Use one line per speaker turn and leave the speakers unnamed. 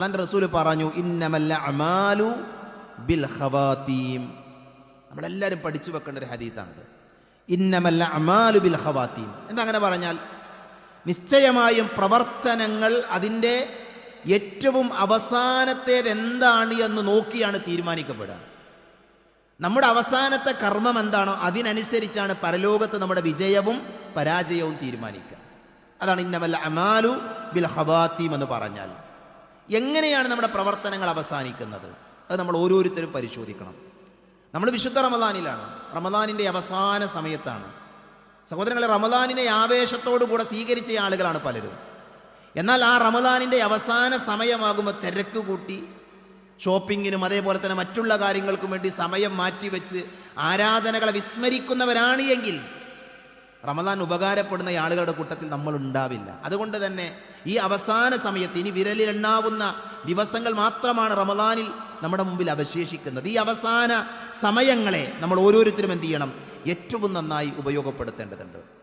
അള്ളാന്റെ റസൂൽ പറഞ്ഞു ഇന്നമല്ല അമാലു ബിൽ ഹവാത്തീം നമ്മളെല്ലാവരും പഠിച്ചു വെക്കേണ്ട ഒരു ഹദീത്താണിത്. ഇന്നമല്ല അമാലു ബിൽ ഹവാത്തീം എന്താ അങ്ങനെ പറഞ്ഞാൽ നിശ്ചയമായും പ്രവർത്തനങ്ങൾ അതിന്റെ ഏറ്റവും അവസാനത്തേത് എന്താണ് എന്ന് നോക്കിയാണ് തീരുമാനിക്കപ്പെടുക. നമ്മുടെ അവസാനത്തെ കർമ്മം എന്താണോ അതിനനുസരിച്ചാണ് പരലോകത്ത് നമ്മുടെ വിജയവും പരാജയവും തീരുമാനിക്കുക. അതാണ് ഇന്നമല്ല അമാലു ബിൽ ഹവാത്തീം എന്ന് പറഞ്ഞാൽ. എങ്ങനെയാണ് നമ്മുടെ പ്രവർത്തനങ്ങൾ അവസാനിക്കുന്നത്? അത് നമ്മൾ ഓരോരുത്തരും പരിശോധിക്കണം. നമ്മൾ വിശുദ്ധ റമദാനിലാണ്. റമദാനിന്റെ അവസാന സമയത്താണ്. സഹോദരങ്ങളെ റമദാനിനെ ആവേശത്തോടു കൂടെ സ്വീകരിച്ച ആളുകളാണ് പലരും. എന്നാൽ ആ റമദാനിന്റെ അവസാന സമയമാകുമ്പോൾ തിരക്ക് കൂട്ടി ഷോപ്പിങ്ങിനും അതേപോലെ തന്നെ മറ്റുള്ള കാര്യങ്ങൾക്കും വേണ്ടി സമയം മാറ്റിവെച്ച് ആരാധനകളെ വിസ്മരിക്കുന്നവരാണ് എങ്കിൽ റമദാൻ ഉപകാരപ്പെടുന്ന ആളുകളുടെ കൂട്ടത്തിൽ നമ്മൾ ഉണ്ടാവില്ല. അതുകൊണ്ട് തന്നെ ഈ അവസാന സമയത്ത് ഇനി വിരലിൽ എണ്ണാവുന്ന ദിവസങ്ങൾ മാത്രമാണ് റമദാനിൽ നമ്മുടെ മുമ്പിൽ അവശേഷിക്കുന്നത്. ഈ അവസാന സമയങ്ങളെ നമ്മൾ ഓരോരുത്തരും എന്ത് ചെയ്യണം? ഏറ്റവും നന്നായി ഉപയോഗപ്പെടുത്തേണ്ടതുണ്ട്.